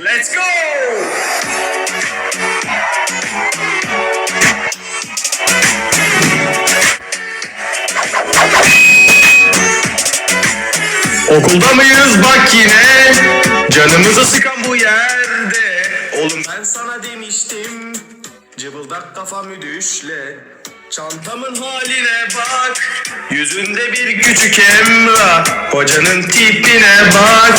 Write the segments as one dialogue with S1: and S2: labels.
S1: Let's go! Okulda mıyız? Bak yine. Canımızı sıkan bu yerde. Oğlum ben sana demiştim. Cıbıldak kafamı düşle Çantamın haline bak. Yüzünde bir küçük emrah. Hocanın tipine bak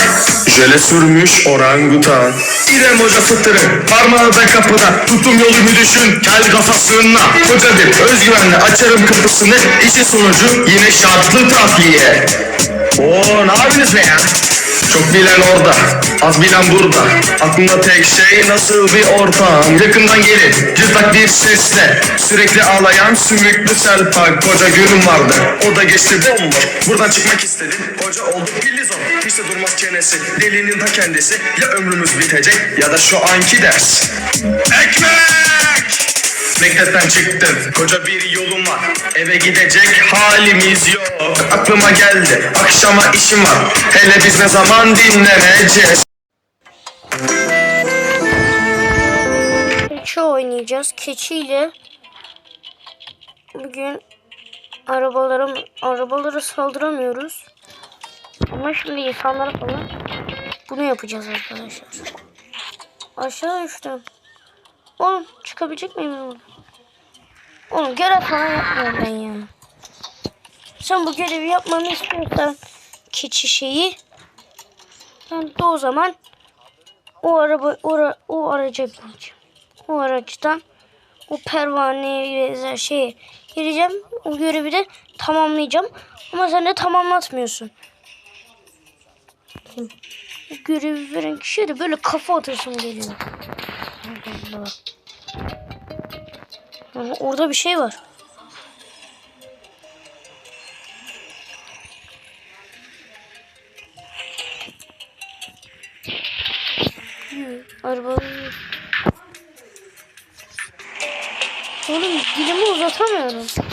S1: Jöle sürmüş orangutan. İrem hoca fıtırı Parmağı da kapıda. Tutum yolumu düşün Kel kafasına Hocadır özgüvenle açarım kapısını. İşin sonucu yine şartlı tahliye Oo ne yapıyorsunuz ya? Çok bilen orada, az bilen burada. Aklımda tek şey nasıl bir ortam. Yakından gelir, cırtlak bir sesle. Sürekli ağlayan sümüklü selpak. Koca günüm vardı, o da geçti bomboş. Buradan çıkmak istedim, koca oldu pillizon. Hiç de durmaz çenesi, delinin ta kendisi. Ya ömrümüz bitecek ya da şu anki ders. Ekmek! Mektepten çıktım, koca bir yolum var. Eve gidecek halimiz yok. Aklıma geldi, akşama işim var. Hele biz ne zaman dinleneceğiz?
S2: Keçi oynayacağız. Keçiyle bugün arabalara arabalara saldıramıyoruz. Ama şimdi insanlara falan bunu yapacağız arkadaşlar. Aşağı düştüm. Oğlum çıkabilecek miyim ben buradan? Oğlum görev falan yapmıyorum ben ya. Sen bu görevi yapmamı istiyorsan keçi şeyi ben de o zaman o araba o, o araca bineceğim. O araçtan o pervaneye benzer şeye gireceğim. O görevi de tamamlayacağım. Ama sen de tamamlatmıyorsun. Görevi veren kişiye de böyle kafa atasım geliyor. Allah orada bir şey var. Hı, Araba. Oğlum dilimi uzatamıyorum.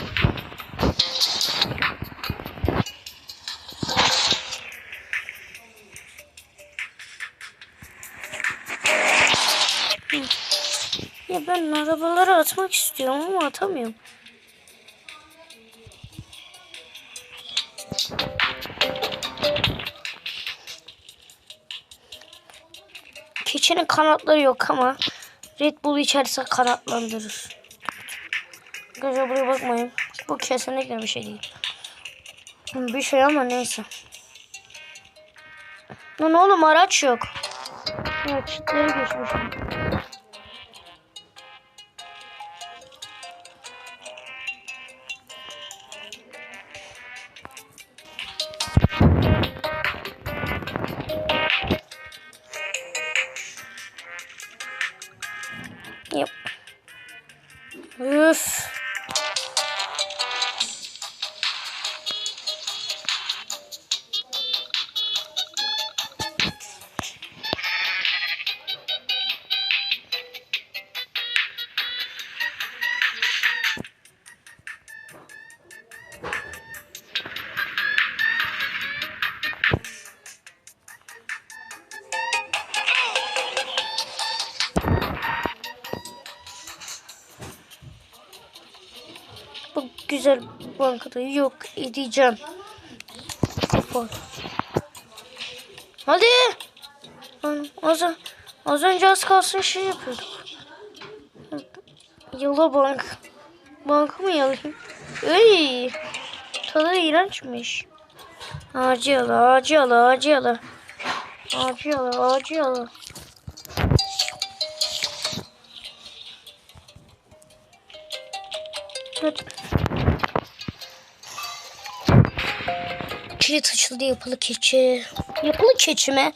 S2: Ya ben arabaları atmak istiyorum ama atamıyorum. Keçinin kanatları yok ama Red Bull içerse kanatlandırır. Arkadaşlar buraya bakmayın. Bu kesinlikle bir şey değil. Bir şey ama neyse. Lan oğlum araç yok. Evet çitlere geçmişim. Thank you. Güzel bankada yok edeceğim. Hadi. Az, az önce az kalsın şey yapıyorduk. Yala bank. Bank mı yalayayım? Ey. Tadı iğrençmiş. Ağacı yala, ağacı yala, ağacı yala. Ağacı yala, ağacı yala. Hadi. Kilit açıldı yapılı keçi. Yapılı keçi mi?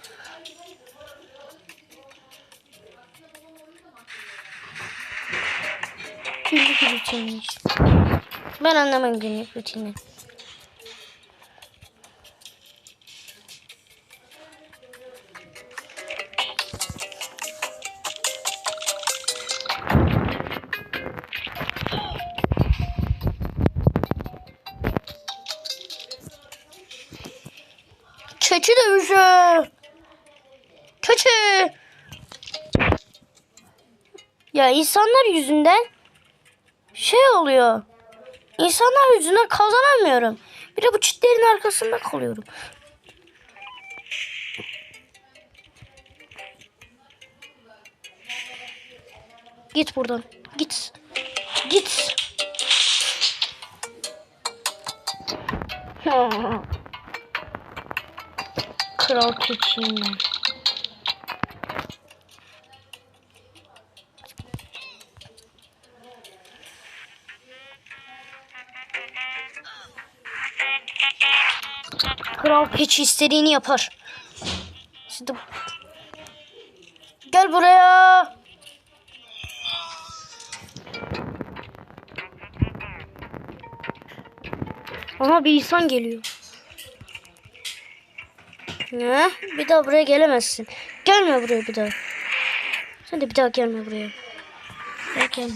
S2: Günlük rutinmiş. Ben anlamam günlük rutini. Keçi dövüşü. Keçi. Ya insanlar yüzünden şey oluyor. İnsanlar yüzünden kazanamıyorum. Bir de bu çitlerin arkasında kalıyorum. Git buradan. Git. Git. Kral keçiyim ben. Kral keçi istediğini yapar. Şimdi... Gel buraya. Aha bir insan geliyor. Ne? Bir daha buraya gelemezsin. Gelme buraya bir daha. Sen de bir daha gelme buraya. Gelme.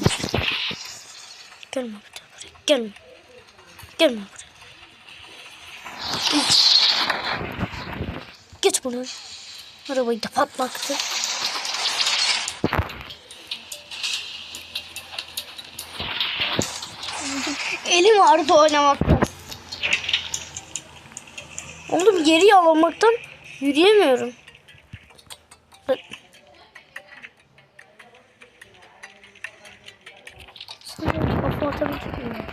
S2: Gelme bir daha buraya. Gelme. Gelme buraya. Git. Git. Arabayı da patlattı. Elim ağrıdı oynamaktan. Oğlum geri alamaktan yürüyemiyorum. Sana kafa atabilecek miyim?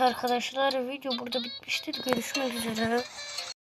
S2: Evet arkadaşlar video burada bitmiştir. Görüşmek üzere.